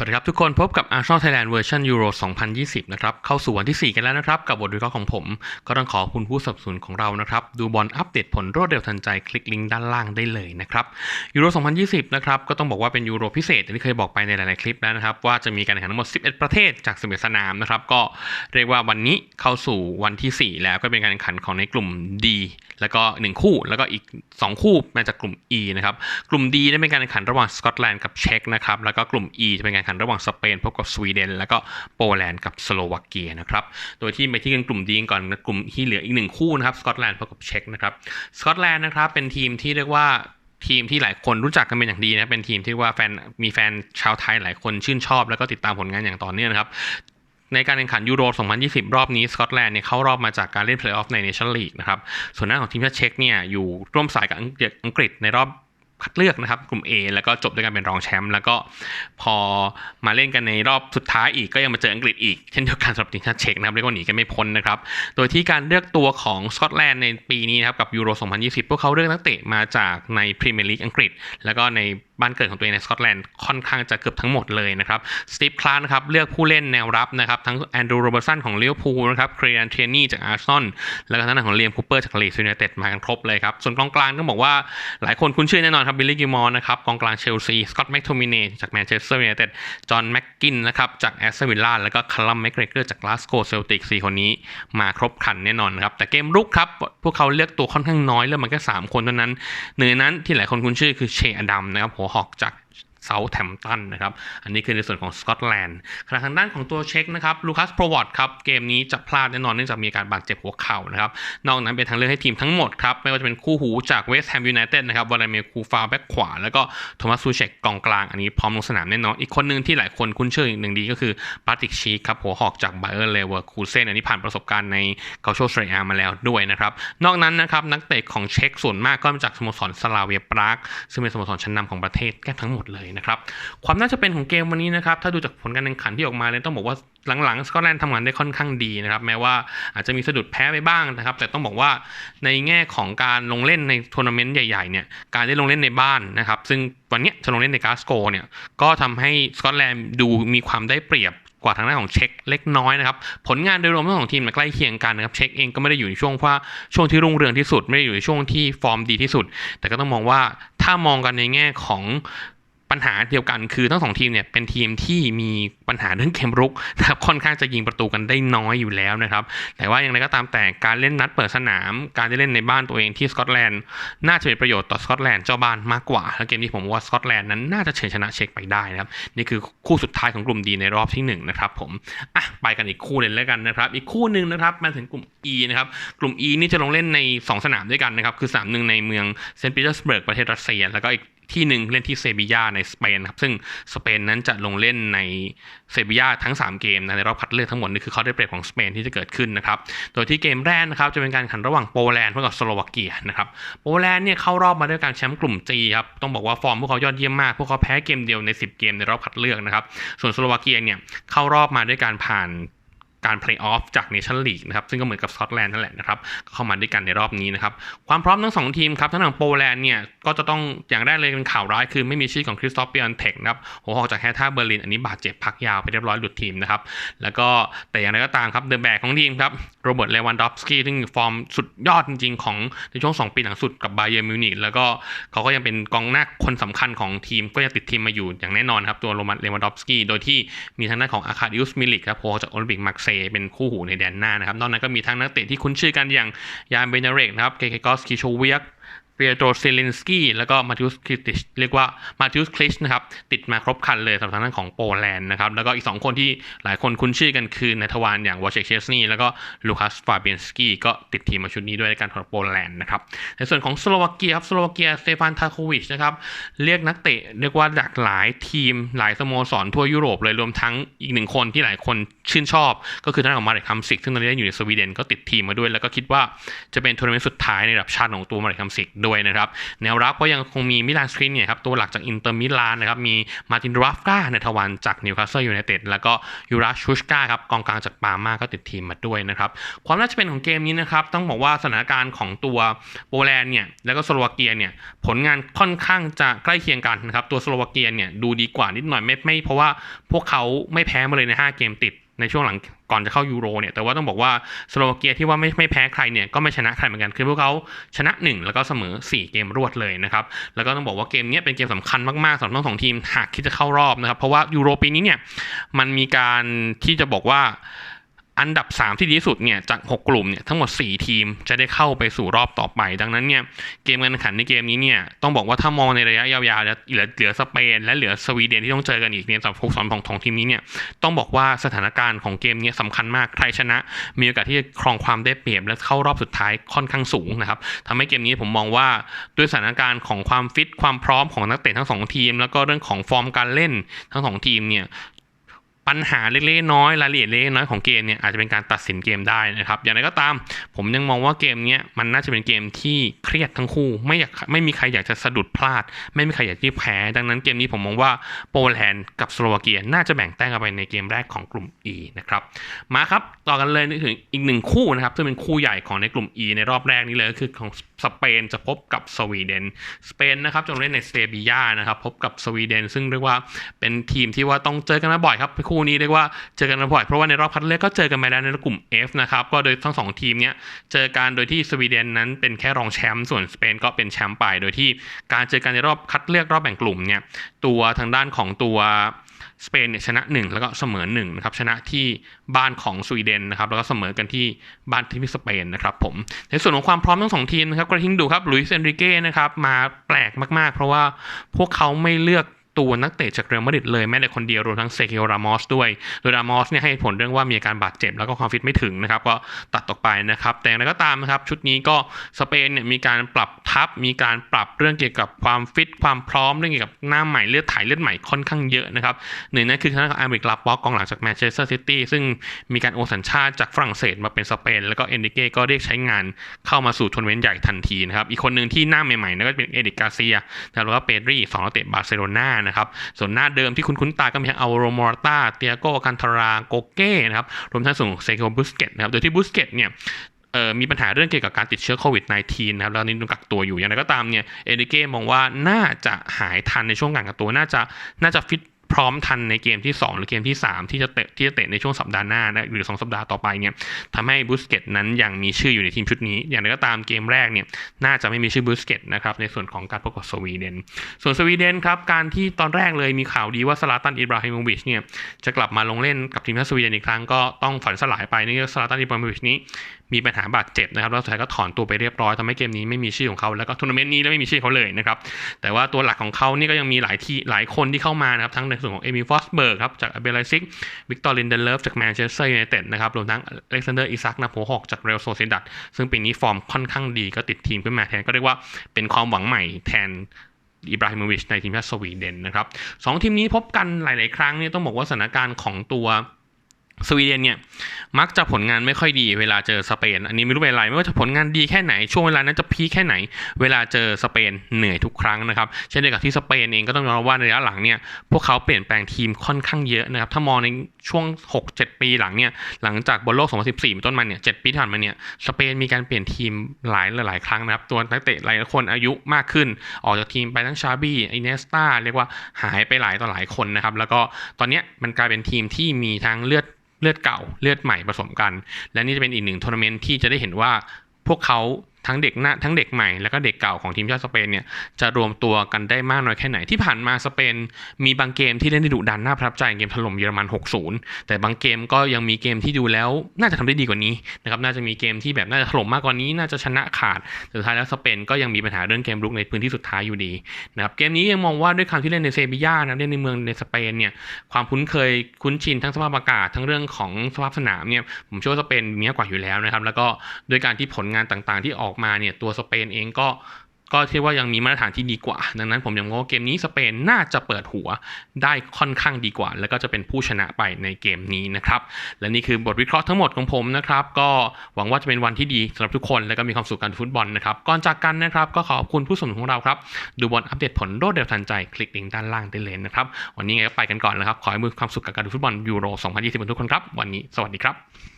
วัสดีครับทุกคนพบกับ Arsenal Thailand เวอร์ชันยูโร2020 นะครับ เข้าสู่วันที่ 4 กันแล้วนะครับ กับบทวิเคราะห์ของผม ก็ต้องขอคุณผู้สนับสนุนของเรานะครับ ดูบอลอัปเดตผลรวดเร็วทันใจ คลิกลิงก์ด้านล่างได้เลยนะครับยูโร 2020 นะครับ ก็ต้องบอกว่าเป็นยูโรพิเศษที่เคยบอกไปในหลาย ๆ คลิปแล้วนะครับ ว่าจะมีการแข่งขันทั้งหมด 11 ประเทศจาก 11 สนามนะครับ ก็เรียกว่าวันนี้เข้าสู่วันที่ 4 แล้วก็เป็นการแข่งขันของในกลุ่ม D แล้วก็ 1 คู่ แล้วก็อีก 2 คู่มาจากกลุ่ม E นะครับ กลุ่ม D ได้เป็นการแข่งขันระหว่างสกอตแลนด์กับเช็กนะครับ แล้วก็กลุ่ม E จะเป็นการขันระหว่างสเปนพบกับสวีเดน แล้วก็โปแลนด์กับสโลวาเกียนะครับ โดยที่ไปที่กันกลุ่ม D ก่อนกลุ่มที่เหลืออีกหนึ่งคู่นะครับสกอตแลนด์พบกับเช็กนะครับสกอตแลนด์นะครับเป็นทีมที่เรียกว่าทีมที่หลายคนรู้จักกันเป็นอย่างดีนะ เป็นทีมที่ว่าแฟนมีแฟนชาวไทยหลายคนชื่นชอบ แล้วก็ติดตามผลงานอย่างต่อเนื่องนะครับ ในการแข่งขันยูโร 2020 รอบนี้สกอตแลนด์เนี่ยเข้ารอบมาจากการเล่นเพลย์ออฟในเนชั่นลีกนะครับ ส่วนหน้าของทีมชาติเช็กเนี่ยอยู่ร่วมสายกับอังกฤษในรอบ คัดเลือกนะครับกลุ่ม A แล้วก็จบด้วยการเป็นรองแชมป์แล้วก็พอมาเล่นกันในรอบสุดท้ายอีกก็ยังมาเจออังกฤษอีก เช่นเดียวกันสำหรับทีมชาติเช็กนะครับเรียกว่าหนีกันไม่พ้นนะครับ โดยที่การเลือกตัวของสกอตแลนด์ในปีนี้นะครับกับยูโร 2020 พวกเขาเลือกนักเตะมาจากในพรีเมียร์ลีกอังกฤษ แล้วก็ใน บ้านเกิดของตัวเองในสกอตแลนด์ค่อนข้างจะเกือบทั้งหมดเลยนะครับสตีฟคลาร์นะครับเลือกผู้เล่นแนวรับนะครับ ทั้งแอนดรูโรเบอร์สันของลิเวอร์พูลนะครับครียนเทรนี่จากอาร์ซอลแล้วก็ทางด้นของเลียมคูเปอร์จากลีดยูไนเต็ดมากันครบเลยครับ ส่วนกองกลางต้องบอกว่าหลายคนคุ้นชื่อแน่นอนครับบิลลี่กิมอร์นะครับกองกลางเชลซีสกอตแม็กโทมิเนจากแมนเชสเตอร์ยูไนเต็ดจอห์นแม็กกินนะครับจากแอสตันวิลล่าแล้วก็คาลัมแม็กเกรเกอร์จากกลาสโกเซลติกสี่คนนี้มาครบคันแน่นอนครับแต่เกมรุกครับพวกเขาเลือกตัวค่อนข้างน้อยเลือกมันแค่สามคนเท่านั้นหนึ่งนั้นที่หลายคนคุ้นชื่อคือเชอดัมนะครับหัวออกจาก เซาแทมป์ตันนะครับ อันนี้คือในส่วนของสกอตแลนด์ขณะทางด้านของตัวเช็คนะครับลูคัสโปรวอตครับ เกมนี้จะพลาดแน่นอนเนื่องจากมีการบาดเจ็บหัวเข่านะครับ นอกนั้นเป็นทางเลือกให้ทีมทั้งหมดครับ ไม่ว่าจะเป็นคู่หูจากเวสต์แฮมยูไนเต็ดนะครับวลาเมียร์คูฟาแบ็กขวา แล้วก็โทมัสซูเชกกองกลาง อันนี้พร้อมลงสนามแน่นอน อีกคนหนึ่งที่หลายคนคุ้นชื่ออีกหนึ่งดีก็คือปาติกชีครับหัวหอกจากไบเออร์เลเวอร์คูเซนอันนี้ผ่านประสบการณ์ในเกาโชเซเรียมาแล้วด้วยนะครับนอกนั้นนะครับนักเตะของเช็กส่วนมากก็มาจากสโมสรสลาเวียปรากซึ่งเป็นสโมสรชั้นนำของประเทศแทบทั้งหมดเลยนะครับ ความน่าจะเป็นของเกมวันนี้นะครับ ถ้าดูจากผลการแข่งขันที่ออกมาเนี่ยต้องบอกว่าหลังๆสกอตแลนด์ทำงานได้ค่อนข้างดีนะครับ แม้ว่าอาจจะมีสะดุดแพ้ไปบ้างนะครับ แต่ต้องบอกว่าในแง่ของการลงเล่นในทัวร์นาเมนต์ใหญ่ๆเนี่ยการได้ลงเล่นในบ้านนะครับ ซึ่งวันนี้จะลงเล่นในกาสโกเนี่ยก็ทำให้สกอตแลนด์ดูมีความได้เปรียบกว่าทางด้านของเช็คเล็กน้อยนะครับ ผลงานโดยรวมทั้งสองทีมใกล้เคียงกันนะครับ เช็คเองก็ไม่ได้อยู่ในช่วงว่าช่วงที่รุ่งเรืองที่สุด ไม่ได้อยู่ในช่วงที่ฟอร์มดีที่สุด แต่ก็ต้องมองว่าถ้ามองกันในแง่ของ ปัญหาเดียวกันคือทั้งสองทีมเนี่ยเป็นทีมที่มีปัญหาเรื่องเกมรุกนะครับค่อนข้างจะยิงประตูกันได้น้อยอยู่แล้วนะครับ แต่ว่าอย่างไรก็ตามแต่การเล่นนัดเปิดสนาม การได้เล่นในบ้านตัวเองที่สกอตแลนด์น่าจะเป็นประโยชน์ต่อสกอตแลนด์เจ้าบ้านมากกว่า และเกมนี้ผมว่าสกอตแลนด์นั้นน่าจะเฉือนชนะเช็คไปได้นะครับนี่คือคู่สุดท้ายของกลุ่มดีในรอบที่1นะครับผมอะไปกันอีกคู่เลยแล้วกันนะครับ อีกคู่หนึ่งนะครับมาถึงกลุ่ม E นะครับกลุ่ม E นี่จะลงเล่นใน 2 สนามด้วยกันนะครับคือสนามหนึ่งในเมืองเซนต์ปีเตอร์สเบิร์กประเทศรัสเซียแล้วก็อีก ที่หนึ่งเล่นที่เซบียาในสเปนครับซึ่งสเปนนั้นจะลงเล่นในเซบียาทั้ง 3 เกมในรอบคัดเลือกทั้งหมดนี่คือเขาได้เปรียบของสเปนที่จะเกิดขึ้นนะครับโดยที่เกมแรกนะครับจะเป็นการแข่งระหว่างโปแลนด์กับสโลวาเกียนะครับโปแลนด์เนี่ยเข้ารอบมาด้วยการแชมป์กลุ่ม G ครับต้องบอกว่าฟอร์มพวกเขายอดเยี่ยมมากพวกเขาแพ้เกมเดียวใน 10 เกมในรอบคัดเลือกนะครับส่วนสโลวาเกียเนี่ยเข้ารอบมาด้วยการผ่าน การเพลย์ออฟจากเนชั่นลีกนะครับซึ่งก็เหมือนกับสกอตแลนด์นั่นแหละนะครับเข้ามาด้วยกันในรอบนี้นะครับความพร้อมทั้งสองทีมครับทั้งทางโปแลนด์เนี่ยก็จะต้องอย่างแรกเลยเป็นข่าวร้ายคือไม่มีชื่อของคริสตอฟเปียนเทคนะครับหัวหอกจากแฮท่าเบอร์ลินอันนี้บาดเจ็บพักยาวไปเรียบร้อยหลุดทีมนะครับแล้วก็แต่อย่างไรก็ตามครับเดอะแบกของทีมครับโรเบิร์ตเลวันดอฟสกี้ซึ่งฟอร์มสุดยอดจริงๆ ของในช่วง 2 ปีหลังสุดกับบาเยอร์มิวนิกแล้วก็เขาก็ยังเป็นกองหน้าคนสำคัญของทีมก็ยังติดทีมมาอยู่อย่างแน่นอนครับตัวโรมันเลวันดอฟสกี้โดยที่มีทางด้านของอาคาดิอุสมิลิกครับโพจากโอลิมปิกมาร์เซเป็นคู่หูในแดนหน้านะครับ นอกนั้นก็มีทั้งนักเตะที่คุ้นชื่อกันอย่างยานเบเนเรกนะครับเกเกกอสคิโชเวียก ปียโตเซลินสกี้แล้วก็มาติอุสคริติชเรียกว่ามาติอุสคลิชนะครับติดมาครบคันเลยสำหรับทางด้านของโปแลนด์นะครับแล้วก็อีก 2 คนที่หลายคนคุ้นชื่อกันคือในทวารอย่างวอเชกเชสนีแล้วก็ลูคัสฟาเบียนสกี้ก็ติดทีมมาชุดนี้ด้วยในการของโปแลนด์นะครับในส่วนของสโลวาเกียครับสโลวาเกียเตฟานทาโควิชนะครับเรียกนักเตะเรียกว่าหลากหลายทีมหลายสโมสรทั่วยุโรปเลยรวมทั้งอีกหนึ่งคนที่หลายคนชื่นชอบ ก็คือทางด้านของมาเรคคัมซิกซึ่งตอนนี้อยู่ในสวีเดนก็ติดทีมมาด้วย แล้วก็คิดว่าจะเป็นทัวร์นาเมนต์สุดท้ายในระดับชาติของตัวมาเรคัมซิกดด้วยนะครับ แนวรับก็ยังคงมีมิลานสครินเนี่ยครับตัวหลักจากอินเตอร์มิลานนะครับมีมาร์ตินราฟกาในทวันจากนิวคาสเซิลยูไนเต็ดแล้วก็ยูราชูชกาครับกองกลางจากปาร์มาก็ติดทีมมาด้วยนะครับความน่าจะเป็นของเกมนี้นะครับต้องบอกว่าสถานการณ์ของตัวโปแลนด์เนี่ยแล้วก็สโลวาเกียเนี่ยผลงานค่อนข้างจะใกล้เคียงกันนะครับตัวสโลวาเกียเนี่ยดูดีกว่านิดหน่อยไม่ไม่เพราะว่าพวกเขาไม่แพ้มาเลยใน 5 เกมติด ในช่วงหลังก่อนจะเข้ายูโรเนี่ยแต่ว่าต้องบอกว่าสโลวาเกียที่ว่าไม่ไม่แพ้ใครเนี่ยก็ไม่ชนะใครเหมือนกันคือพวกเขาชนะ 1 แล้วก็เสมอ 4 เกมรวดเลยนะครับแล้วก็ต้องบอกว่าเกมนี้เป็นเกมสำคัญมากๆสำหรับทั้งสองทีมหากคิดจะเข้ารอบนะครับเพราะว่ายูโรปีนี้เนี่ยมันมีการที่จะบอกว่า อันดับ 3 ที่ดีที่สุดเนี่ยจาก 6 กลุ่มเนี่ยทั้งหมด 4 ทีมจะได้เข้าไปสู่รอบต่อไป ดังนั้นเนี่ยเกมการแข่งขันในเกมนี้เนี่ยต้องบอกว่าถ้ามองในระยะยาวๆแล้วเหลือเหลือสเปน และเหลือสวีเดนที่ต้องเจอกันอีกเนี่ยสำหรับสองของของทีมนี้เนี่ยต้องบอกว่าสถานการณ์ของเกมนี้สำคัญมากใครชนะ มีโอกาสที่จะครองความได้เปรียบและเข้ารอบสุดท้ายค่อนข้างสูงนะครับทำให้เกมนี้ผมมองว่าด้วยสถานการณ์ของความฟิตความพร้อมของนักเตะทั้งสองทีม แล้วก็เรื่องของฟอร์มการเล่นทั้งสองทีมเนี่ย ปัญหาเล็กๆน้อยรายละเอียดเล็กน้อยของเกมเนี่ยอาจจะเป็นการตัดสินเกมได้นะครับ อย่างไรก็ตาม ผมยังมองว่าเกมนี้มันน่าจะเป็นเกมที่เครียดทั้งคู่ ไม่อยากไม่มีใครอยากจะสะดุดพลาด ไม่มีใครอยากที่แพ้ ดังนั้นเกมนี้ผมมองว่าโปแลนด์กับสโลวาเกียน่าจะแบ่งแต้มกันไปในเกมแรกของกลุ่ม E นะครับมาครับต่อกันเลยถึงอีกหนึ่งคู่นะครับซึ่งเป็นคู่ใหญ่ของในกลุ่ม E ในรอบแรกนี้เลยก็คือของสเปนจะพบกับสวีเดนสเปนนะครับจะเล่นในเซบียานะครับพบกับสวีเดนซึ่งเรียกว่าเป็นทีมที่ว่าต้องเจอกันมาบ่อยครับคู่นี้เรียกว่าเจอกันมาบ่อยเพราะว่าในรอบคัดเลือกก็เจอกันมาแล้วในกลุ่ม F นะครับก็โดยทั้งสองทีมเนี้ยเจอกันโดยที่สวีเดนนั้นเป็นแค่รองแชมป์ส่วนสเปนก็เป็นแชมป์ไปโดยที่การเจอกันในรอบคัดเลือกรอบแบ่งกลุ่มเนี่ยตัวทางด้านของตัวสเปนเนี่ยชนะ 1 แล้วก็เสมอ1นะครับชนะที่บ้านของสวีเดนนะครับแล้วก็เสมอกันที่บ้านที่สเปนนะครับผมในส่วนของความพร้อมทั้งสองทีมนะครับกระทิงดูครับลุยส์เอนริเก้นะครับมาแปลกมากๆ เพราะว่าพวกเขาไม่เลือก ตัวนักเตะจากเรอัลมาดริดเลยแม้แต่คนเดียวรวมทั้งเซกิโอรามอสด้วย โดยรามอสเนี่ยให้ผลเรื่องว่ามีอาการบาดเจ็บแล้วก็ความฟิตไม่ถึงนะครับ ก็ตัดตกไปนะครับ แต่อย่างไรก็ตามนะครับ ชุดนี้ก็สเปนเนี่ยมีการปรับทัพมีการปรับเรื่องเกี่ยวกับความฟิตความพร้อมเรื่องเกี่ยวกับหน้าใหม่เลือดถ่ายเลือดใหม่ค่อนข้างเยอะนะครับหนึ่งนั่นคือทางด้านของอาร์มิกลาป็อกกองหลังจากแมนเชสเตอร์ซิตี้ซึ่งมีการโอนสัญชาติจากฝรั่งเศสมาเป็นสเปน แล้วก็เอนริเก้ก็เรียกใช้งานเข้ามาสู่ทัวร์นาเมนต์ใหญ่ทันทีนะครับอีกคนหนึ่งที่หน้าใหม่ๆนั่นก็เป็นเอริกกาเซียแล้วก็เปดรี่สองนักเตะบาร์เซโลนานะครับ ส่วนหน้าเดิมที่คุณคุ้นตาก็มีทั้งอัลโรมอร์ตาเตียโกคันทาราโกเก้นะครับ รวมทั้งส่งเซโกบุสเกตนะครับ โดยที่บุสเกตเนี่ยมีปัญหาเรื่องเกี่ยวกับการติดเชื้อโควิด -19 นะครับแล้วนี่ต้องกักตัวอยู่อย่างไรก็ตามเนี่ยเอริเก้มองว่าน่าจะหายทันในช่วงการกักตัวน่าจะน่าจะฟิต พร้อมทันในเกมที่ 2 หรือเกมที่ 3 ที่จะเตะที่จะเตะในช่วงสัปดาห์หน้านะหรือ 2 สัปดาห์ต่อไปเนี่ยทำให้บูสเกตนั้นยังมีชื่ออยู่ในทีมชุดนี้ อย่างไรก็ตามเกมแรกเนี่ยน่าจะไม่มีชื่อบูสเกตนะครับในส่วนของการพบกับสวีเดน ส่วนสวีเดนครับการที่ตอนแรกเลยมีข่าวดีว่าสลาตันอิบราฮิโมวิชเนี่ยจะกลับมาลงเล่นกับทีมชาติสวีเดนอีกครั้งก็ต้องฝันสลายไปนี่สลาตันอิบราฮิโมวิชนี้ มีปัญหาบาดเจ็บนะครับแล้วสุดท้ายก็ถอนตัวไปเรียบร้อยทำให้เกมนี้ไม่มีชื่อของเขาแล้วก็ทัวร์นาเมนต์นี้ไม่มีชื่อเขาเลยนะครับแต่ว่าตัวหลักของเขานี่ก็ยังมีหลายที่หลายคนที่เข้ามานะครับทั้งในส่วนของเอมิฟอสเบิร์กครับจากอเบลไลซิกวิกตอร์ลินเดเลฟจากแมนเชสเตอร์ยูไนเต็ดนะครับรวมทั้งอเล็กซานเดอร์อิซักนาโพฮอกจากเรอัลโซเซดัตซึ่งปีนี้ฟอร์มค่อนข้างดีก็ติดทีมขึ้นมาแทนก็เรียกว่าเป็นความหวังใหม่แทนอิบราฮิโมวิชในทีมชาติสวีเดนนะครับสองทีมนี้พบกันหลาย ๆ ครั้งเนี่ยต้องบอกว่าสถานการณ์ของตัว สวีเดนเนี่ยมักจะผลงานไม่ค่อยดีเวลาเจอสเปน อันนี้ไม่รู้เป็นไรไม่ว่าจะผลงานดีแค่ไหนช่วงเวลานั้นจะพีแค่ไหน เวลาเจอสเปนเหนื่อยทุกครั้งนะครับเช่นเดียวกับที่สเปนเองก็ต้องยอมรับว่าในระยะหลังเนี่ยพวกเขาเปลี่ยนแปลงทีมค่อนข้างเยอะนะครับถ้ามองในช่วง 6-7 ปีหลังเนี่ยหลังจากบอลโลก 2014เป็นต้นมาเนี่ย7ปีที่ผ่านมาเนี่ยสเปนมีการเปลี่ยนทีมหลายหลายครั้งนะครับตัวนักเตะหลายคนอายุมากขึ้น ออกจากทีมไปทั้งชาบี้อินเนสตาเรียกว่าหายไปหลายต่อหลายคนนะครับแล้วก็ตอนนี้มันกลายเป็นทีมที่มีทั้งเลือด เลือดเก่าเลือดใหม่ผสมกัน และนี่จะเป็นอีกหนึ่งทัวร์นาเมนต์ที่จะได้เห็นว่าพวกเขาทั้งเด็กหน้าทั้งเด็กใหม่แล้วก็เด็กเก่าของทีมชาติสเปนเนี่ยจะรวมตัวกันได้มากน้อยแค่ไหนที่ผ่านมาสเปนมีบางเกมที่เล่นได้ดุดันน่าประทับใจเกมถล่มเยอรมัน 6-0 แต่บางเกมก็ยังมีเกมที่ดูแล้วน่าจะทำได้ดีกว่านี้นะครับน่าจะมีเกมที่แบบน่าจะถล่มมากกว่านี้ น่าจะชนะขาดสุดท้ายแล้วสเปนก็ยังมีปัญหาเรื่องเกมรุกในพื้นที่สุดท้ายอยู่ดีนะครับเกมนี้ยังมองว่าด้วยความที่เล่นในเซบียานะเล่นในเมืองในสเปนเนี่ยความคุ้นเคยคุ้นชินทั้งสภาพอากาศทั้งเรื่องของสภาพสนามเนี่ยผมเชื่อว่าสเปนมีมากกว่าอยู่แล้วนะครับแล้วก็ด้วยการที่ผลงานต่างๆ ที่ออกมาเนี่ยตัวสเปนเองก็ก็เทียบว่ายังมีมาตรฐานที่ดีกว่า ดังนั้นผมยังมองว่าเกมนี้สเปนน่าจะเปิดหัวได้ค่อนข้างดีกว่า แล้วก็จะเป็นผู้ชนะไปในเกมนี้นะครับ และนี่คือบทวิเคราะห์ทั้งหมดของผมนะครับ ก็หวังว่าจะเป็นวันที่ดีสำหรับทุกคน แล้วก็มีความสุขการดูฟุตบอลนะครับ ก่อนจากกันนะครับ ก็ขอบคุณผู้สนับสนุนของเราครับ ดูบอลอัปเดตผลรวดเร็วทันใจ คลิกลิงก์ด้านล่างได้เลยนะครับ วันนี้ไงก็ไปกันก่อนนะครับ ขอให้มีความสุขกับการดูฟุตบอลยูโร 2020ทุกคนครับ วันนี้สวัสดีครับ